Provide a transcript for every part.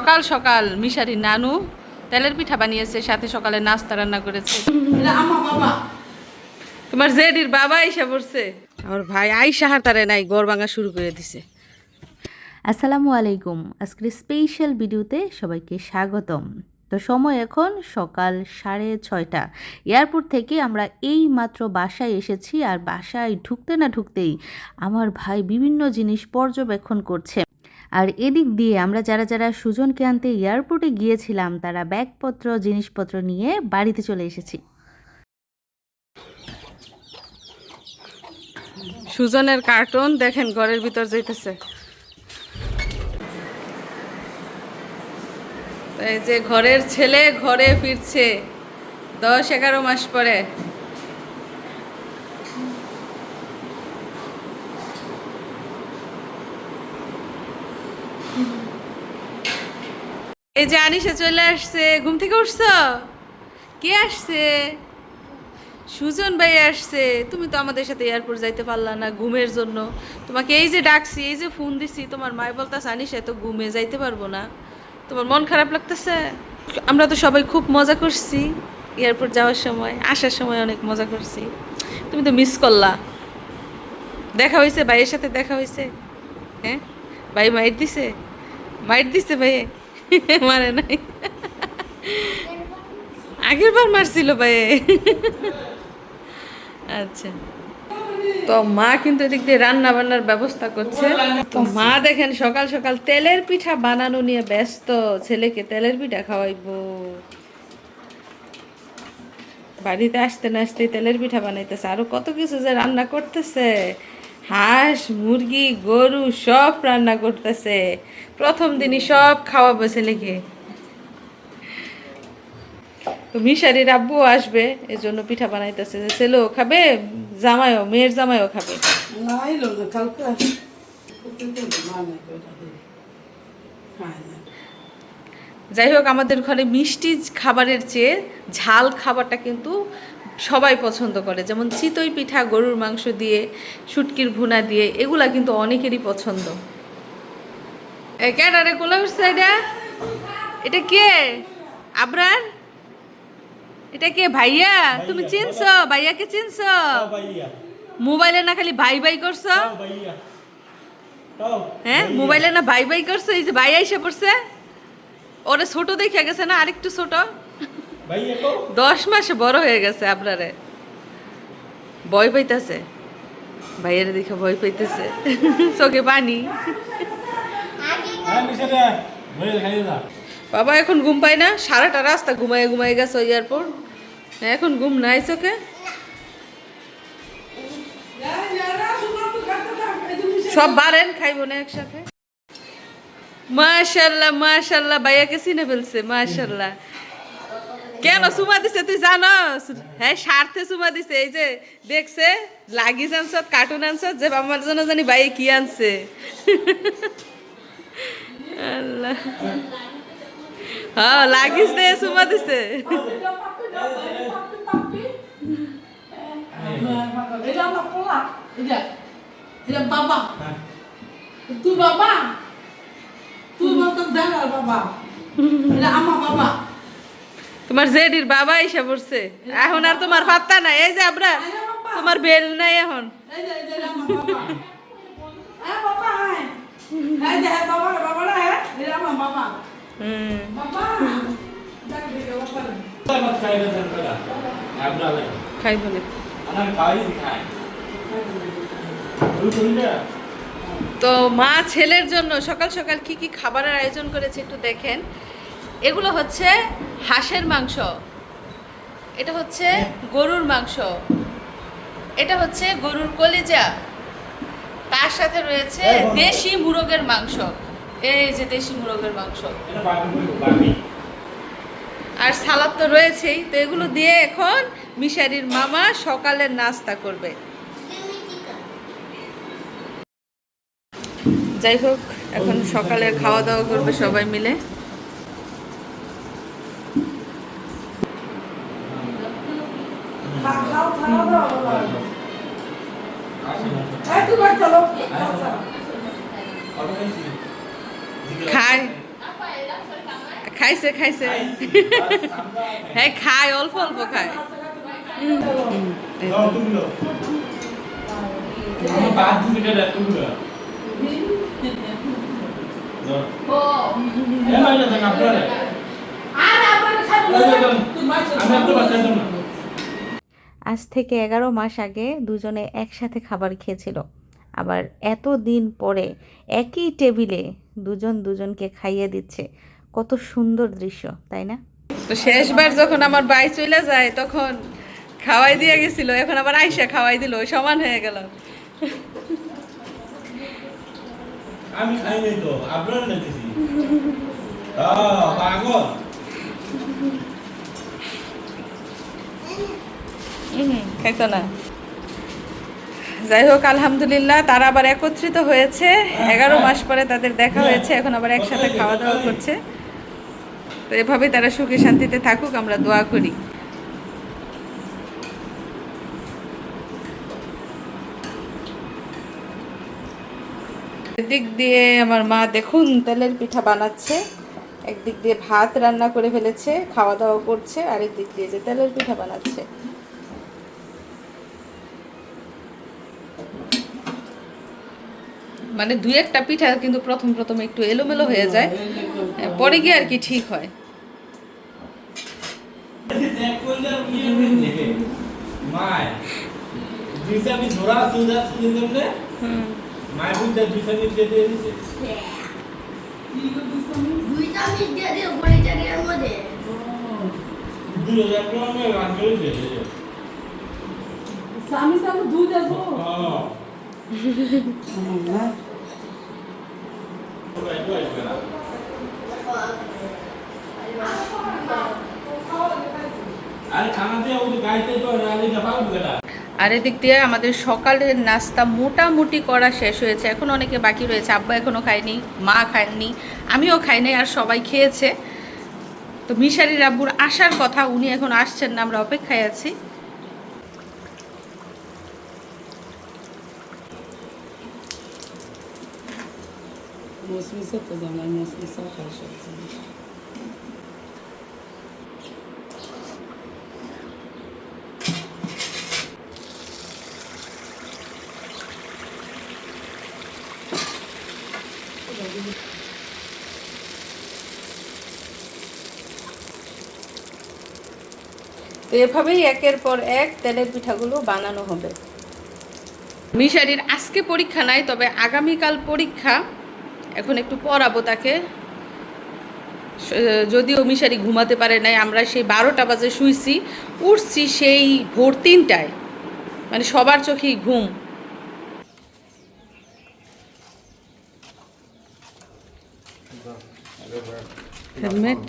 সকাল সকাল মিশারি নানু তেলের পিঠা বানিয়েছে সাথে সকালে নাস্তা রান্না করেছে। তোমার জেডির বাবা আইসা পড়ছে। আমার ভাই আইসা হাতারে নাই গড় ভাঙা শুরু করে দিছে। আসসালামু আলাইকুম। আজকের স্পেশাল ভিডিওতে সবাইকে স্বাগতম। তো সময় এখন সকাল সাড়ে ছয়টা। এয়ারপোর্ট থেকে আমরা এই মাত্র বাসায় এসেছি আর বাসায় ঢুকতে না ঢুকতেই আমার ভাই বিভিন্ন জিনিস পর্যবেক্ষণ করছে। আর এদিক দিয়ে আমরা যারা যারা সুজনকে আনতে এয়ারপোর্টে গিয়েছিলাম, তারা ব্যাগপত্র, জিনিসপত্র নিয়ে বাড়িতে চলে এসেছি। সুজনের কার্টুন দেখেন, ঘরের ভিতর যাইতেছে। এই যে ঘরের ছেলে ঘরে ফিরছে, দশ এগারো মাস পরে। এই যে আনিসা চলে আসছে, ঘুম থেকে উঠছো? কে আসছে? সুজন ভাই আসছে। তুমি তো আমাদের সাথে এয়ারপোর্ট যাইতে পারলা না ঘুমের জন্য। তোমাকে এই যে ডাকছি, এই যে ফোন দিছি, তোমার মায় বলতাছে আনিস এত ঘুমে যাইতে পারব না। তোমার মন খারাপ লাগতেছে? আমরা তো সবাই খুব মজা করছি এয়ারপোর্ট যাওয়ার সময়, আসার সময় অনেক মজা করছি। তুমি তো মিস করলা। দেখা হয়েছে ভাইয়ের সাথে দেখা হয়েছে হ্যাঁ? ভাই মাইট দিছে? মাইট দিছে ভাই মারে নাই। আগের বার মারছিল ভাইয়ে আচ্ছা। তো মা কিন্তু এদিক দিয়ে রান্না বান্নার ব্যবস্থা করছে। তো মা দেখেন সকাল সকাল তেলের পিঠা বানানো নিয়ে ব্যস্ত। ছেলেকে তেলের পিঠা খাওয়াইবো। বাড়িতে আসতে না আসতে তেলের পিঠা বানাইতেছে। আরও কত কিছু যে রান্না করতেছে। হাঁস মুরগি গরু সব রান্না করতেছে। প্রথম দিনই সব খাওয়াবো ছেলেকে তো মিশারির আব্বু আসবে এই জন্য পিঠা বানাইতেছে। যে ছেলেও খাবে জামাইও মেয়ের জামাইও খাবে। যাই হোক আমাদের ঘরে মিষ্টি খাবারের চেয়ে ঝাল খাবারটা কিন্তু সবাই পছন্দ করে। যেমন চিতই পিঠা গরুর মাংস দিয়ে শুটকির ভুনা দিয়ে এগুলা কিন্তু অনেকেরই পছন্দ। এ ক্যাডারে কোলা উঠছে এটা? এটা কে? আবরার? এটা কে? ভাইয়া? তুমি চিনছ? ভাইয়াকে চিনছ? মোবাইলে না খালি ভাই ভাই করছ? হ্যাঁ মোবাইলে না ভাই ভাই করছ? এই যে ভাই আইসা পড়ছে। ওরে ছোট দেখে গেছে না আরেকটু ছোট? দশ মাসে বড় হয়ে গেছে আপনারে। ভয় পাইতেছে। ভাইয়ের দেখে ভয় পাইতেছে। চোখে পানি। বাবা এখন ঘুম পাই না সারাটা রাস্তা ঘুমায় ঘুমায় গেছে ওই এয়ারপোর্ট এখন ঘুম নাই চোখে। সব বারেন খাইবো না একসাথে। মাশাল্লাহ মাশাল্লাহ ভাইয়াকে চিনে ফেলছে মাশাল্লাহ। কেন সুমা দিছে তুই জানস? হ্যাঁ স্বার্থে সুমা দিছে। এই যে, দেখছে লাগিস আনছ কার্টুন আনছ যে আমার জন্য জানি ভাই কি আনছে। আল্লাহ। হ্যাঁ লাগিস দে, সুমা দিছে। বাবা, তুই বাবা তুই বাবা। আমার বাবা। তোমার জেডির বাবা এসে পড়ছে। এখন আর তোমার পাত্তা নাই। এই যে আমরা তোমার বেল নাই এখন। হ্যাঁ হ্যাঁ। হ্যাঁ খাইব না। তো মা ছেলের জন্য সকাল সকাল কি কি খাবারের আয়োজন করেছে একটু দেখেন। এগুলো হচ্ছে হাঁসের মাংস। এটা হচ্ছে গরুর মাংস। এটা হচ্ছে গরুর কলিজা। তার সাথে রয়েছে দেশি মুরগের মাংস। এই যে দেশি মুরগের মাংস। আর সালাদ তো রয়েছেই। তো এগুলো দিয়ে এখন মিশারির মামা সকালের নাস্তা করবে। যাই হোক এখন সকালের খাওয়া দাওয়া করবে সবাই মিলে খাও খাও খাও বাবা এই তুই বাড়ি চলো খায় খাইছে খাইছে। হ্যাঁ খায় অল্প অল্প খায় আমার আপনার বাচ্চা আজ থেকে এগারো মাস আগে দুজনে একসাথে খাবার খেয়েছিল। আবার এত দিন পরে একই টেবিলে দুজন দুজনকে খাইয়ে দিচ্ছে। কত সুন্দর দৃশ্য তাই না? তো শেষবার যখন আমার বাই চলে যায় তখন খাওয়াই দিয়ে গেছিল। এখন আবার আইসা খাওয়াই দিল সমান হয়ে গেল। আমি খাই নাই তো আপনারা নাকি? পাগল। খাইতো না। যাই হোক আলহামদুলিল্লাহ তারা আবার একত্রিত হয়েছে। এগারো মাস পরে তাদের দেখা হয়েছে এখন আবার একসাথে খাওয়া দাওয়া করছে। তো এভাবে তারা সুখে শান্তিতে থাকুক আমরা দোয়া করি। দিক দিয়ে আমার মা দেখুন তেলের পিঠা বানাচ্ছে। একদিক দিয়ে ভাত রান্না করে ফেলেছে খাওয়া দাওয়া করছে আরেক দিক দিয়ে যে তেলের পিঠা বানাচ্ছে। মানে দুই একটা পিঠা কিন্তু প্রথম প্রথম একটু এলোমেলো হয়ে যায় পরে গিয়ে আর কি ঠিক হয়। স্বামী স্বামী দুধ দেবো হ্যাঁ ওটা একটু আসবে না আরে এদিক দিয়ে আমাদের সকালের নাস্তা মোটামুটি করা শেষ হয়েছে। এখন অনেকে বাকি রয়েছে। আব্বা এখনও খায়নি, মা খায়নি আমিও খাইনি আর সবাই খেয়েছে। তো মিশারির আব্বুর আসার কথা, উনি এখন আসছেন না, আমরা অপেক্ষায় আছি। জানাই মৌসুমি সব খাই সবজি তো এভাবেই একের পর এক তেলের পিঠাগুলো বানানো হবে। মিশারির আজকে পরীক্ষা নাই, তবে আগামীকাল পরীক্ষা এখন একটু পড়াবো তাকে। যদিও মিশারি ঘুমাতে পারে নাই, আমরা সেই বারোটা বাজে শুইছি, উঠছি সেই ভোর তিনটায়। মানে সবার চোখেই ঘুম। হেলমেট।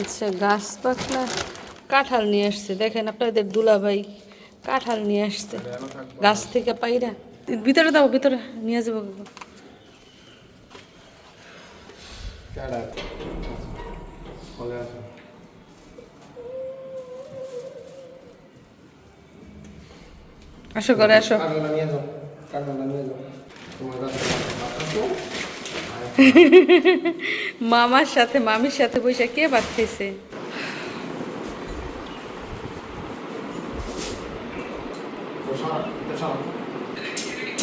আচ্ছা গাছ পাকলা কাঁঠাল নিয়ে আসছে। দেখেন আপনাদের দুলাভাই কাঁঠাল নিয়ে আসছে। গাছ থেকে পাইরা ভিতরে দাও ভিতরে নিয়ে যাব। আসো। করে আসো। মামার সাথে মামির সাথে বসে কে ভাত খাইছে?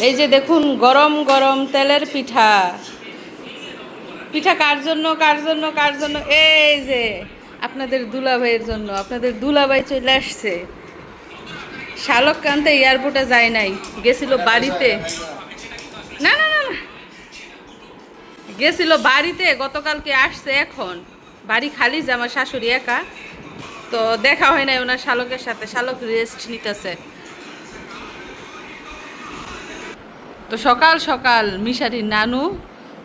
এই যে দেখুন, গরম গরম তেলের পিঠা। পিঠা কার জন্য কার জন্য কার জন্য? এই যে, আপনাদের দুলাভাইয়ের জন্য, আপনাদের দুলাভাই চলে আসছে। শালক কান্তে এয়ারপোর্টে যায় নাই, গেছিল বাড়িতে। না না না গেছিল বাড়িতে, গতকালকে আসছে এখন। বাড়ি খালি যে আমার শাশুড়ি একা, তো দেখা হয় নাই ওনার শালকের সাথে, শালক রেস্ট নিতেছে। তো সকাল সকাল মিশারির নানু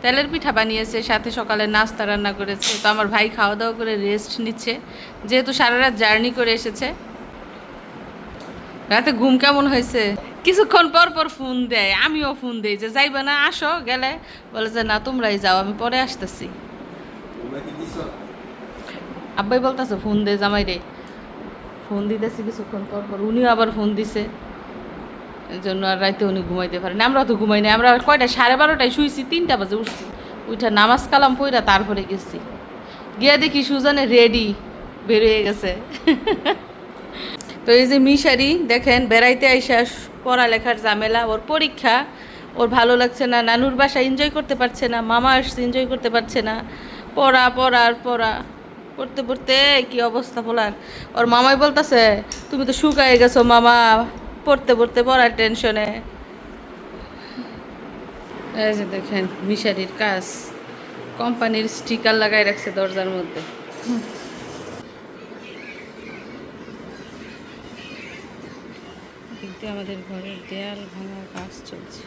তেলের পিঠা বানিয়েছে সাথে সকালে নাস্তা রান্না করেছে। তো আমার ভাই খাওয়া দাওয়া করে রেস্ট নিচ্ছে। যেহেতু সারা রাত জার্নি করে এসেছে। রাতে ঘুম কেমন হয়েছে? কিছুক্ষণ পর পর ফোন দেয় আমিও ফোন দিই যে যাইবা না আসো গেলে। বলে যে না তোমরাই যাও আমি পরে আসতেছি। আব্বাই বলতেছে ফোন দে জামাই রে ফোন দিতেছি কিছুক্ষণ পর পর উনিও আবার ফোন দিছে। এই জন্য আর রাইতে উনি ঘুমাইতে পারেন আমরা তো ঘুমাই না আমরা কয়টা সাড়ে বারোটায় শুয়েছি তিনটা বাজে উঠছি। উঠে নামাজ কালাম পইরা তারপরে গেছি। গিয়া দেখি সুজানে রেডি বেরিয়ে গেছে। তো এই যে মিশারি, দেখেন, বেড়াইতে আইসা পড়ালেখার ঝামেলা, ওর পরীক্ষা, ওর ভালো লাগছে না, নানুর বাসা এনজয় করতে পারছে না, মামা আসছে এনজয় করতে পারছে না। পড়া পড়া, আর পড়া। পড়তে পড়তে কি অবস্থা বলার? ওর মামাই বলতেছে, তুমি তো শুকায় গেছো মামা। পড়তে পড়তে পড়ার টেনশনে এই যে দেখেন, মিশারির কাজ। কোম্পানির স্টিকার লাগাই রাখছে দরজার মধ্যে। আমাদের ঘরের দেয়াল ভাঙার কাজ চলছে।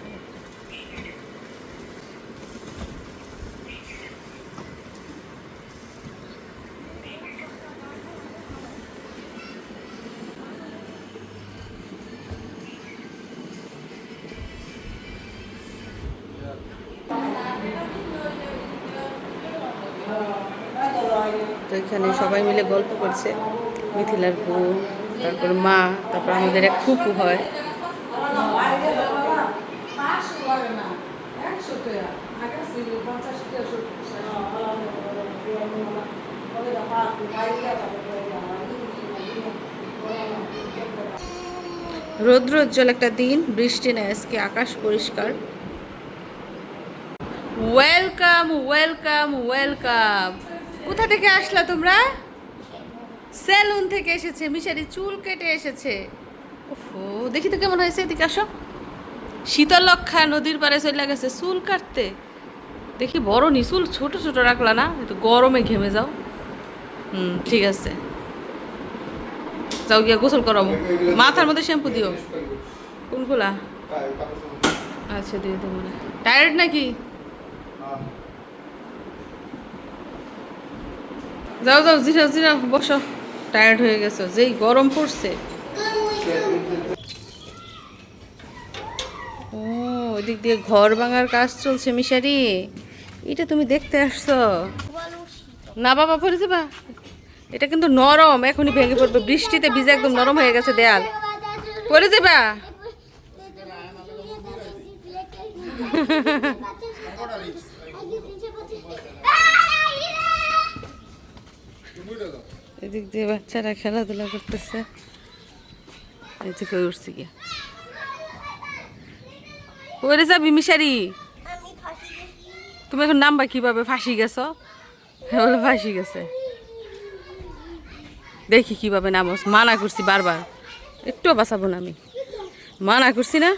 সবাই মিলে গল্প করছে। মিথিলার বউ, তারপর মা, তারপর আমাদের এক ফুপু হয়। রৌদ্রোজ্জ্বল একটা দিন, বৃষ্টি নেই, আজকে আকাশ পরিষ্কার। Welcome welcome welcome. কোথা থেকে আসলা তোমরা? সেলুন থেকে এসেছে মিশারি চুল কেটে এসেছে। ওহো দেখি তো কেমন হয়েছে এদিকে আসো। শীতলক্ষা নদীর পাড়ে চলে গেছে চুল কাটতে। দেখি বড় নি, চুল ছোট ছোট রাখলা না, একটু গরমে ঘেমে যাও। হুম, ঠিক আছে। যাও গিয়া গোসল করাবো। মাথার মধ্যে শ্যাম্পু দিও। কোনগুলা? আচ্ছা দিয়ে দেবো। টায়ার্ড নাকি? যাও যাও, জিরাও জিরাও, বসো। টায়ার্ড হয়ে গেছো যেই গরম পড়ছে। ও ওদিক দিয়ে ঘর ভাঙার কাজ চলছে মিশারি। এটা তুমি দেখতে আসছো? না বাবা পড়ে যাবা। এটা কিন্তু নরম এখনই ভেঙে পড়বে। বৃষ্টিতে ভিজে একদম নরম হয়ে গেছে দেয়াল। পড়ে যাবা? এদিক দিয়ে বাচ্চারা খেলাধুলা করতেছে। এই থেকে উঠছি গিয়া। পড়ে যাবি মিশারি? তুমি এখন নামবা কীভাবে? ফাঁসি গেছো? বলে ফাঁসি গেছে। দেখি কীভাবে নামস মানা করছি বারবার। একটুও বাঁচাবো না আমি। মানা করছি না।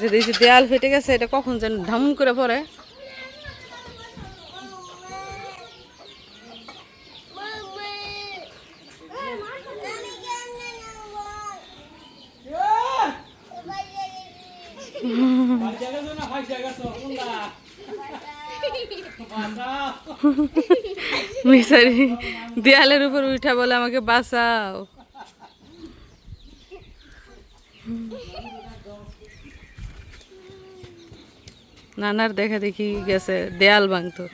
যে দেয়াল ফেটে গেছে, এটা কখন যেন ধাম করে পড়ে। মিসারি দেয়ালের উপর উঠা বলে আমাকে বাঁচাও। নানার দেখা দেখি গেছে, দেয়াল ভাঙতো।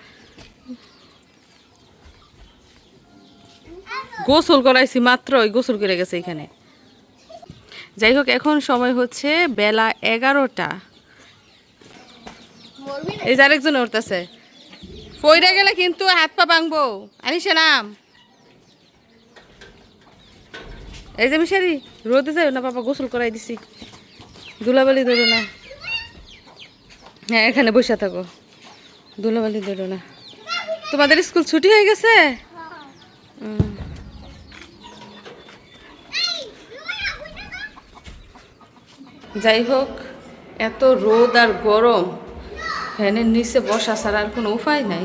গোসল করাইছি মাত্র ওই গোসল করে গেছে এখানে। যাই হোক, এখন সময় হচ্ছে বেলা এগারোটা। এই যে আরেকজন উঠতেছে। পইরা গেলে কিন্তু হাত পা ভাঙবো। আনিসে নাম এই যে মিশারি, রোদে যাও না, বাবা গোসল করাই দিছি। ধুলাবালি ধরো না। হ্যাঁ এখানে বসে থাকো। ধুলাবালি ধরো না। তোমাদের স্কুল ছুটি হয়ে গেছে? যাই হোক, এত রোদ আর গরম। ফ্যানের নিচে বসা ছাড়া আর কোনো উপায় নাই।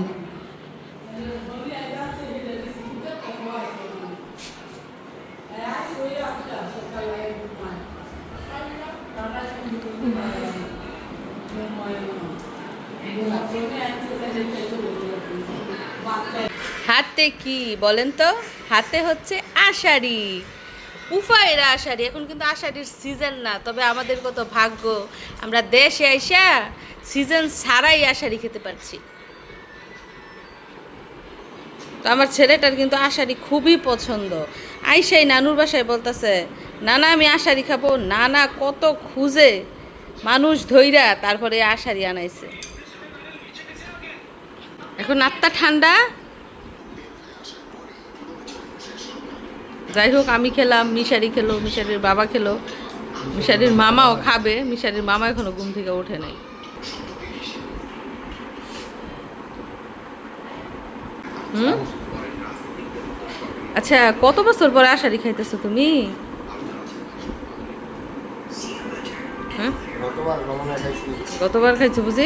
হাতে কি বলেন তো? হাতে হচ্ছে আষাঢ়ি। উফায়ের আষাঢ়ি, এখন কিন্তু আষাঢ়ির সিজন না, তবে আমাদের কত ভাগ্য। আমরা দেশে আইসা সিজন ছাড়াই আষাঢ়ি খেতে পারছি। তো আমার ছেলেটার কিন্তু আষাঢ়ি খুবই পছন্দ। আইসাই নানুর বাসায় বলতেছে না না আমি আশারি খাব। না না কত খুঁজে, মানুষ ধইরা তারপরে আশারি আনাইছে। এখন আত্মা ঠান্ডা যাই হোক আমি খেলাম মিশারি খেলো মিশারির বাবা খেলো। মিশারির মামাও খাবে মিশারির মামা এখনও ঘুম থেকে ওঠে নাই। হুম? আচ্ছা কত বছর পরে আশারি খাইতেছো তুমি? হ্যাঁ? গতবার খাইছো বুঝি?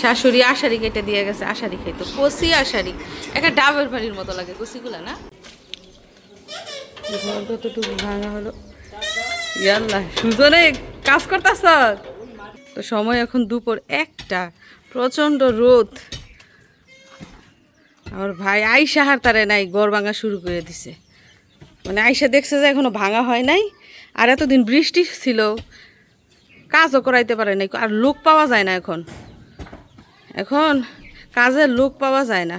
শাশুড়ি আশারি কেটে দিয়ে গেছে, আশারি খাইতো। কষি আশারি। একটা ডাবের বাড়ির মতো লাগে কষিগুলো না? ঘর ভাঙা হলো? ইয়াল্লা সুজনে কাজ করতেছ? তো সময় এখন দুপুর একটা, প্রচণ্ড রোদ। আমার ভাই আইসা হার তারে নাই গড় ভাঙা শুরু করে দিছে। মানে আইসা দেখছে যে এখনও ভাঙা হয় নাই, আর এতদিন বৃষ্টি ছিল, কাজও করাইতে পারে নাই, আর লোক পাওয়া যায় না এখন। এখন কাজের লোক পাওয়া যায় না।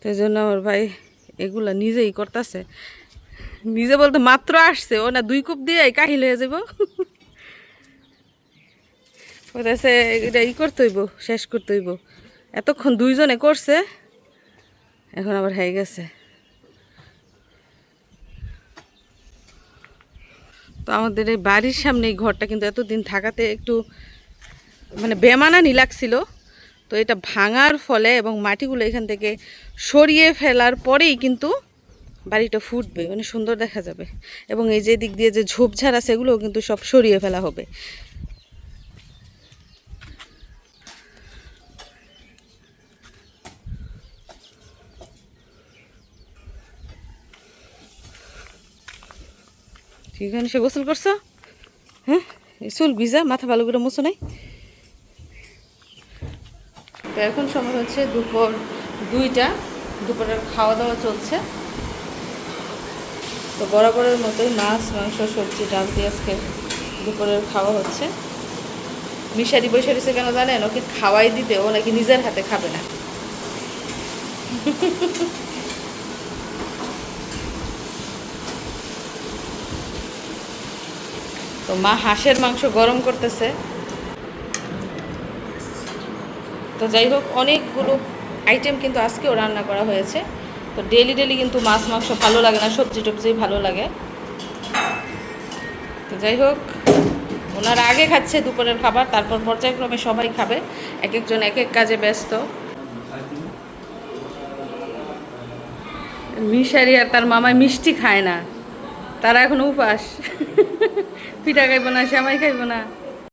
তাই জন্য আমার ভাই এগুলা নিজেই করতেছে। নিজে বলতে মাত্র আসছে, ও না দুই কূপ দিয়ে কাহিল হয়ে যাব। বলতেছে, এটা ই করতে হইব, শেষ করতে হইব। এতক্ষণ দুইজনে করছে, এখন আবার হয়ে গেছে। তো আমাদের এই বাড়ির সামনে এই ঘরটা কিন্তু এতদিন থাকাতে একটু মানে বেমানানি লাগছিল। তো এটা ভাঙার ফলে এবং মাটিগুলো এখান থেকে সরিয়ে ফেলার পরেই কিন্তু বাড়িটা ফুটবে। মানে সুন্দর দেখা যাবে। এবং এই যে দিক দিয়ে যে ঝোপঝাড় আছে, এগুলোও কিন্তু সব সরিয়ে ফেলা হবে। এখানে সে গোসল করছ? হ্যাঁ? চুল ভিজা, মাথা ভালো করে মুছো নাই? তো এখন সময় হচ্ছে দুপুর দুইটা, দুপুরের খাওয়া দাওয়া চলছে। তো বরাবরের মতোই মাছ, মাংস, সবজি, ডাল দিয়ে আজকে দুপুরের খাওয়া হচ্ছে। মিশারি বৈশারিছে কেন জানেন? ওকে খাওয়াই দিতে ও নাকি নিজের হাতে খাবে না। তো মা হাঁসের মাংস গরম করতেছে। তো যাই হোক, অনেকগুলো আইটেম কিন্তু আজকেও রান্না করা হয়েছে। তো ডেলি ডেলি কিন্তু মাছ, মাংস ভালো লাগে না, সবজি টবজি ভালো লাগে। তো যাই হোক, ওনারা আগে খাচ্ছে দুপুরের খাবার, তারপর পর্যায়ক্রমে সবাই খাবে। এক একজন এক এক কাজে ব্যস্ত। মিশারি আর তার মামায় মিষ্টি খায় না। তারা এখন উপাস। পিঠা খাইব না শ্যামাই খাইব না।